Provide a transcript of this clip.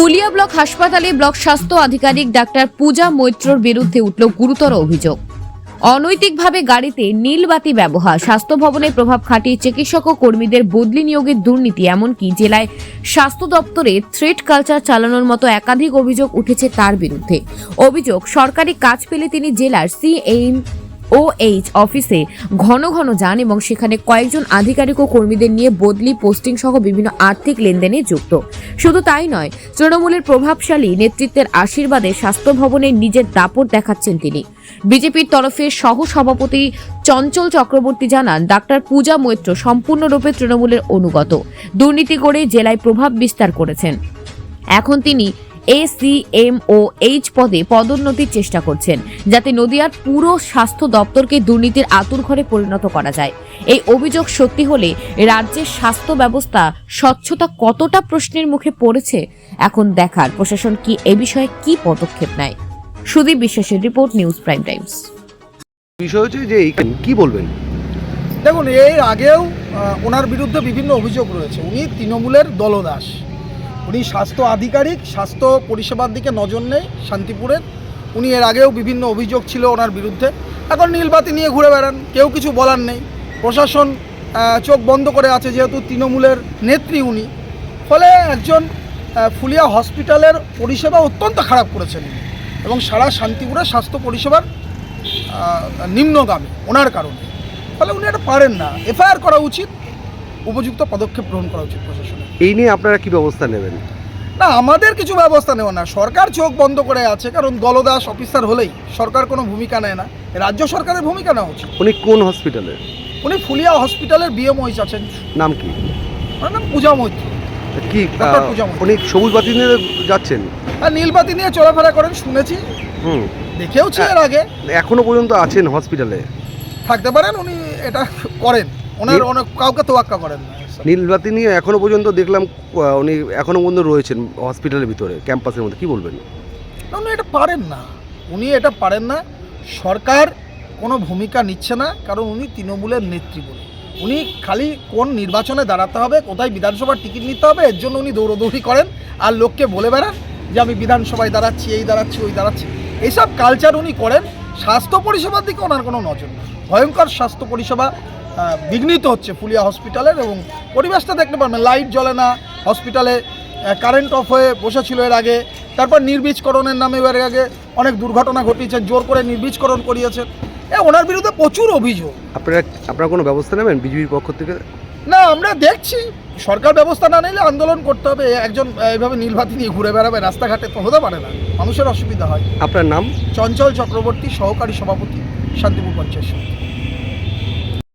Phulia block হাসপাতালে block স্বাস্থ্য আধিকারিক ডাক্তার পূজা মৈত্রর বিরুদ্ধে উঠল গুরুতর অভিযোগ। অনৈতিকভাবে গাড়িতে নীলবাতি ব্যবহার, স্বাস্থ্য ভবনের প্রভাব খাটিয়ে চিকিৎসক ও কর্মীদের বদলি নিয়োগের দুর্নীতি, এমনকি জেলায় স্বাস্থ্য দপ্তরে থ্রেড কালচার চালানোর মতো একাধিক অভিযোগ উঠেছে তার বিরুদ্ধে। অভিযোগ, সরকারি কাজ পেলে তিনি জেলার সিএম ও এইচ অফিসে ঘন ঘন যান এবং সেখানে কয়েকজন আধিকারিক ও কর্মীদের নিয়ে বদলি পোস্টিং সহ বিভিন্ন আর্থিক লেনদেনে যুক্ত। শুধু তাই নয়, তৃণমূলের প্রভাবশালী নেতৃত্বের আশীর্বাদে স্বাস্থ্য ভবনে নিজের দাপট দেখাচ্ছেন তিনি। বিজেপির তরফে সহ সভাপতি চঞ্চল চক্রবর্তী জানান, ডাক্তার পূজা মৈত্র সম্পূর্ণরূপে তৃণমূলের অনুগত। দুর্নীতি করে জেলায় প্রভাব বিস্তার করেছেন। এখন তিনি এসিএম ও এইচ পদে পদোন্নতির চেষ্টা করছেন যাতে নদিয়ার পুরো স্বাস্থ্য দপ্তরকে দুর্নীতির আতুরঘরে পরিণত করা যায়। এই অভিযোগ সত্যি হলে রাজ্যের স্বাস্থ্য ব্যবস্থা স্বচ্ছতা কতটা প্রশ্নের মুখে পড়েছে এখন দেখার। প্রশাসন কি এ বিষয়ে কি পদক্ষেপ নেয়? সুদীপ বিশ্বাসের রিপোর্ট নিউজ প্রাইম টাইমস। বিষয় হচ্ছে যে এইখানে কি বলবেন? দেখুন এর আগেও ওনার বিরুদ্ধে বিভিন্ন অভিযোগ রয়েছে। উনি তৃণমূলের দলদাস। উনি স্বাস্থ্য আধিকারিক, স্বাস্থ্য পরিষেবার দিকে নজর নেই শান্তিপুরের। উনি এর আগেও বিভিন্ন অভিযোগ ছিল ওনার বিরুদ্ধে। এখন নীলবাতি নিয়ে ঘুরে বেড়ান, কেউ কিছু বলার নেই। প্রশাসন চোখ বন্ধ করে আছে যেহেতু তৃণমূলের নেত্রী উনি। ফলে একজন ফুলিয়া হসপিটালের পরিষেবা অত্যন্ত খারাপ করেছেন এবং সারা শান্তিপুরের স্বাস্থ্য পরিষেবার নিম্নগামী, ওনার কারণে। ফলে উনি এটা পারেন না। এফআইআর করা উচিত, উপযুক্ত পদক্ষেপ গ্রহণ করা উচিত প্রশাসনের। এই নিয়ে আপনারা কি ব্যবস্থা নেবেন? না আমাদের কিছু ব্যবস্থা নেওয়া না। সরকার চোখ বন্ধ করে আছে কারণ দলদাস অফিসার হলেই সরকার কোনো ভূমিকা নেয় না। রাজ্য সরকারের ভূমিকা নেওয়া উচিত। উনি কোন হসপিটালে? উনি ফুলিয়া হসপিটালের বিএমওইচ আছেন। নাম কি? ওনার নাম পূজা মৈত্র। কি ডক্টর পূজা মৈত্র। উনি সবুজ বাতি নিয়ে যাচ্ছেন? আর নীলবাতি নিয়ে চলাফেরা করেন শুনেছি। হুম। দেখেওছি এর আগে। এখনও পর্যন্ত আছেন হসপিটালে? থাকতে পারেন উনি এটা করেন। ওনার অনেক কাউকে তোয়াক্কা করেন না। নীলবাতি নিয়ে এখনও পর্যন্ত দেখলাম উনি এখনও পর্যন্ত রয়েছেন হসপিটালের ভিতরে ক্যাম্পাসের মধ্যে। কি বলবেন? না উনি এটা পারেন না। উনি এটা পারেন না। সরকার কোনো ভূমিকা নিচ্ছে না কারণ উনি তৃণমূলের নেত্রী বলে। উনি খালি কোন নির্বাচনে দাঁড়াতে হবে কোথায় বিধানসভার টিকিট নিতে হবে এর জন্য উনি দৌড়দৌড়ি করেন আর লোককে বলে বেড়ান যে আমি বিধানসভায় দাঁড়াচ্ছি এই দাঁড়াচ্ছি ওই দাঁড়াচ্ছি। এইসব কালচার উনি করেন। স্বাস্থ্য পরিষেবার দিকে ওনার কোনো নজর নেই। ভয়ঙ্কর স্বাস্থ্য পরিষেবা বিঘ্নিত হচ্ছে ফুলিয়া হসপিটালের এবং পরিবেশটা দেখতে পারবেন লাইট জ্বলে না হসপিটালে কারেন্ট অফ হয়ে বসেছিল এর আগে তারপর নির্বীজকরণের নামে এর আগে অনেক দুর্ঘটনা ঘটিয়েছে জোর করে নির্বীজকরণ করিয়েছেন। এ ওনার বিরুদ্ধে প্রচুর অভিযোগ। আপনারা আপনারা কোনো ব্যবস্থা নেবেন বিজেপির পক্ষ থেকে? না আমরা দেখছি সরকার ব্যবস্থা না নিলে আন্দোলন করতে হবে একজন এইভাবে নীলবাতি নিয়ে ঘুরে বেড়াবে রাস্তাঘাটে তো হতে পারে না মানুষের অসুবিধা হয়। আপনার নাম? চঞ্চল চক্রবর্তী সহকারী সভাপতি। শান্তিপুর পঞ্চায়েত সমিতি।